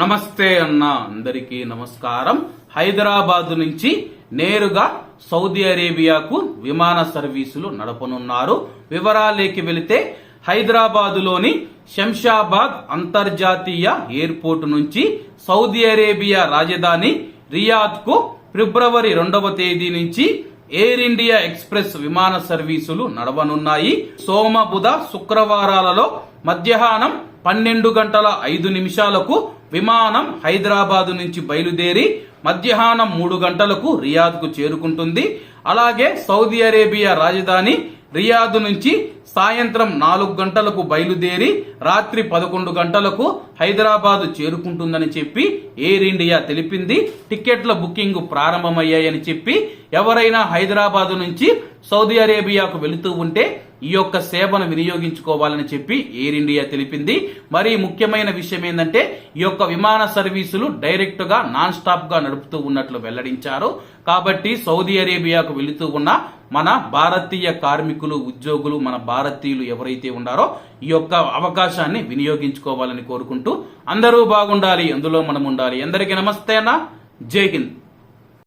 నమస్తే అన్న అందరికీ నమస్కారం. హైదరాబాద్ నుంచి నేరుగా సౌదీ అరేబియాకు విమాన సర్వీసులు నడపనున్నారు. వివరాలేకి వెళితే హైదరాబాదులోని శంషాబాద్ అంతర్జాతీయ ఎయిర్పోర్ట్ నుంచి సౌదీ అరేబియా రాజధాని రియాద్కు ఫిబ్రవరి రెండవ తేదీ నుంచి ఎయిర్ ఇండియా ఎక్స్ప్రెస్ విమాన సర్వీసులు నడవనున్నాయి. సోమ బుధ శుక్రవారాలలో మధ్యాహ్నం పన్నెండు గంటల ఐదు నిమిషాలకు విమానం హైదరాబాదు నుంచి బయలుదేరి మధ్యాహ్నం మూడు గంటలకు రియాద్కు చేరుకుంటుంది. అలాగే సౌదీ అరేబియా రాజధాని రియాద్ నుంచి సాయంత్రం నాలుగు గంటలకు బయలుదేరి రాత్రి పదకొండు గంటలకు హైదరాబాద్ చేరుకుంటుందని చెప్పి ఎయిర్ ఇండియా తెలిపింది. టికెట్ల బుకింగ్ ప్రారంభమయ్యాయని చెప్పి ఎవరైనా హైదరాబాద్ నుంచి సౌదీ అరేబియాకు వెళుతూ ఉంటే ఈ యొక్క సేవను వినియోగించుకోవాలని చెప్పి ఎయిర్ ఇండియా తెలిపింది. మరి ముఖ్యమైన విషయం ఏంటంటే ఈ యొక్క విమాన సర్వీసులు డైరెక్ట్గా నాన్ స్టాప్గా నడుపుతూ ఉన్నట్లు వెల్లడించారు. కాబట్టి సౌదీ అరేబియాకు వెళుతూ ఉన్న మన భారతీయ కార్మికులు ఉద్యోగులు మన భారతీయులు ఎవరైతే ఉన్నారో ఈ యొక్క అవకాశాన్ని వినియోగించుకోవాలని కోరుకుంటూ అందరూ బాగుండాలి అందులో మనం ఉండాలి అందరికీ నమస్తే అన్న. జై హింద్.